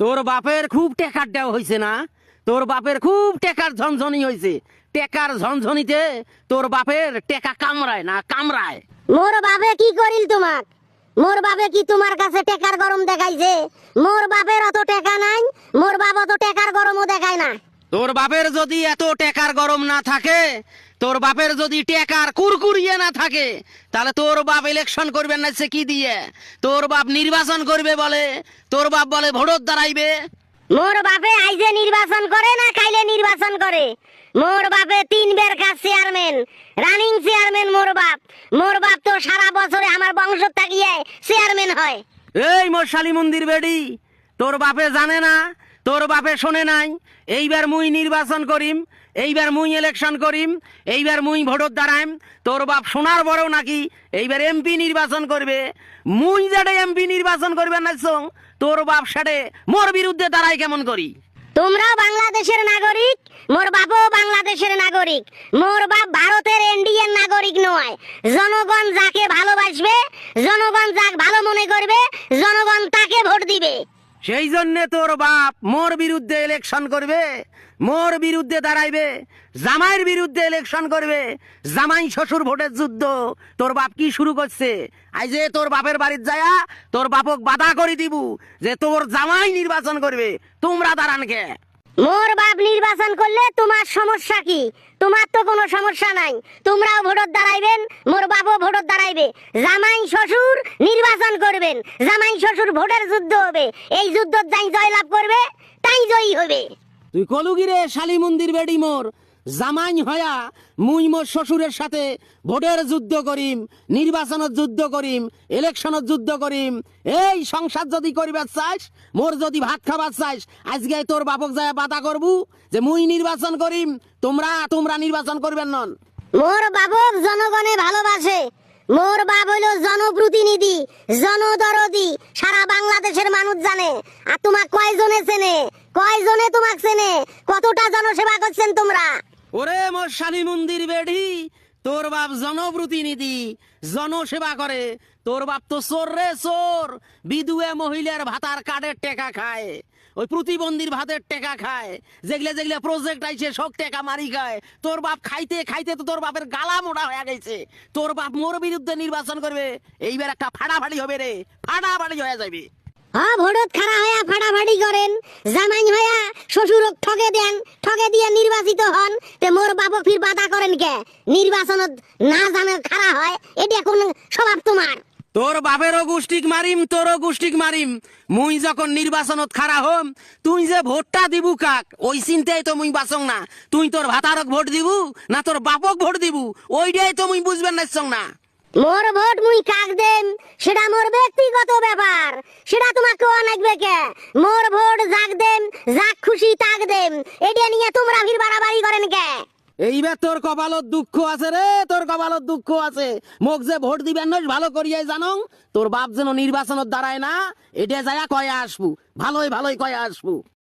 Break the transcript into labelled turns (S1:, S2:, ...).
S1: তোর বাপের খুব টেকার দেওয়া হয়েছে না? তোর বাপের খুব টেকার ঝনঝনি হয়েছে টেকার ঝনঝনিতে তোর বাপের টেকা কামড়ায় না কামড়ায়।
S2: মোর বাপে কি করিল তোমাক? মোর বাপে কি তোমার কাছে টেকার গরম দেখাইছে? মোর বাপের অত টেকা নাই মোর বাপ অত টেকার গরমও দেখায় না।
S1: তোর বাপের যদি এত টেকার গরম না থাকে তোর বাপের যদি টেকার কুরকুরিয়ে না থাকে তাহলে তোর বাপ ইলেকশন করবেন না সে কি দিয়ে? তোর বাপ নির্বাচন করবে বলে তোর বাপ বলে ভোটর দাঁড়াইবে।
S2: মোর বাপে আইজে নির্বাচন করে না কাইলে নির্বাচন করে? মোর বাপে তিন বের কাজ চেয়ারম্যান রানিং চেয়ারম্যান মোর বাপ। মোর বাপ তো সারা বছরে আমার বংশ তাকিয়ে চেয়ারম্যান হয়।
S1: এই মশালি মন্দির বেডি তোর বাপে জানে না তোর বাপে শোনে নাই এইবার মুই নির্বাচন করিম এইবার মুই ইলেকশন করিম, এইবার মুই ভোটর দাঁড়াইম, তোর বাপ শোনার বড় নাকি, এইবার এমপি নির্বাচন করবে। মুই যেটা এমপি নির্বাচন করবে না তোর বাপ সেটে মোর বিরুদ্ধে দাঁড়াই কেমন করি?
S2: তোমরাও বাংলাদেশের নাগরিক, মোর বাপও বাংলাদেশের নাগরিক, মোর বাপ ভারতের ইন্ডিয়ান নাগরিক নয়। জনগণ যাকে ভালোবাসবে, জনগণ যাক ভালো মনে করবে, জনগণ তাকে ভোট দিবে।
S1: সেই জন্যে তোর বাপ মোর বিরুদ্ধে ইলেকশন করবে, মোর বিরুদ্ধে দাঁড়াইবে, জামাইয়ের বিরুদ্ধে ইলেকশন করবে। জামাই শ্বশুর ভোটের যুদ্ধ, তোর বাপ কি শুরু করছে? আই যে তোর বাপের বাড়ির যায়া তোর বাপক বাধা করে দিব যে তোর জামাই নির্বাচন করবে। তোমরা দাঁড়ান কে
S2: মোর বাপ নির্বাচন করলে তোমার সমস্যা কি? তোমার তো কোনো সমস্যা নাই। তোমরাও ভোটর দাঁড়াইবেন, মোর বাপও ভোটর দাঁড়াইবে। জামাই, শ্বশুর নির্বাচন করবেন। জামাই, শ্বশুর ভোটের যুদ্ধ হবে। এই যুদ্ধ যাই জয়লাভ করবে, তাই জয়ী হবে।
S1: তুই কলুগিরে শালি মন্দির বেডি মোর। জামাই হয়া মুই মোর শ্বশুরের সাথে ভোটের যুদ্ধ করিম নির্বাচনের যুদ্ধ করিম ইলেকশনের যুদ্ধ করিম। এই সংসার যদি করিবার চাস মোর যদি ভাত খাবার চাস আজকে তোর বাপক যায় বাধা করবু যে মুই নির্বাচন করিম, তোমরা তোমরা নির্বাচন করবেন নন।
S2: মোর বাবক জনগণে ভালোবাসে। মোর বাপ হইল জনপ্রতিনিধি, জনদরদি। সারা বাংলাদেশের মানুষ জানে। আর তোমাক কয়জনে চেনে? কয়জনে তোমাক চেনে? কতটা জনসেবা করছেন তোমরা?
S1: ওরে মোর শালি মন্দির বেডি, তোর বাপ জনপ্রতিনিধি জনসেবা করে। তোর বাপ তো চোর রে চোর, বিধুয়ে মহিলার ভাতার কার্ডের টেকা খায়। ওই প্রতিবন্ধীর ভাতের টেকা খায়। যেগুলা যেগুলা প্রজেক্ট আইছে, সব টেকা মারি খায়। তোর বাপ খাইতে খাইতে তো তোর বাপের গালা মোটা হয়ে গেছে। তোর বাপ মোর বিরুদ্ধে নির্বাচন করবে, এইবার একটা ফাটাফাটি হবে রে, ফাটাফাটি হয়ে যাবে।
S2: হ্যাঁ ভোটত খাড়া হইয়া ফাটাফাটি করেন, জামাই হইয়া শ্বশুর ঠকে দেন, ঠকে দিয়ে নির্বাচিত হন, তে মোর বাপ ফির বাধা করেন কে? নির্বাচনত না জানে খাড়া হয়, এটা কোন স্বভাব তোমার।
S1: তোর বাপেরও গোষ্ঠীক মারিম, তোরও গোষ্ঠীক মারিম। মুই যখন নির্বাচনত খারা হম, তুই যে ভোটটা দিবু কাক? ওই চিন্তাই তো মুই বাঁচং না। তুই তোর ভাতারক ভোট দিবু, না তোর বাপক ভোট দিবু? ওইটাই তো মুই বুঝবেন না।
S2: মোর ভোট মুই কাক দেম, সেটা মোর ব্যক্তিগত ব্যাপার। সেটা তোমাকে অনেকবে কে মোর ভোট যাক দেম, যাক খুশি তাক দেম। এটা নিয়ে তোমরা ভিড় বাড়াবাড়ি করেন কে?
S1: এইবার তোর কপালত দুঃখ আছে রে, তোর কপালত দুঃখ আছে। মোক যে ভোট দিবেন নয় ভালো করিয়াই জানং। তোর বাপ যেন নির্বাচনত দাঁড়ায় না, এটা যায় কয়ে আসবু। ভালোই ভালোই কয়ে আসবু।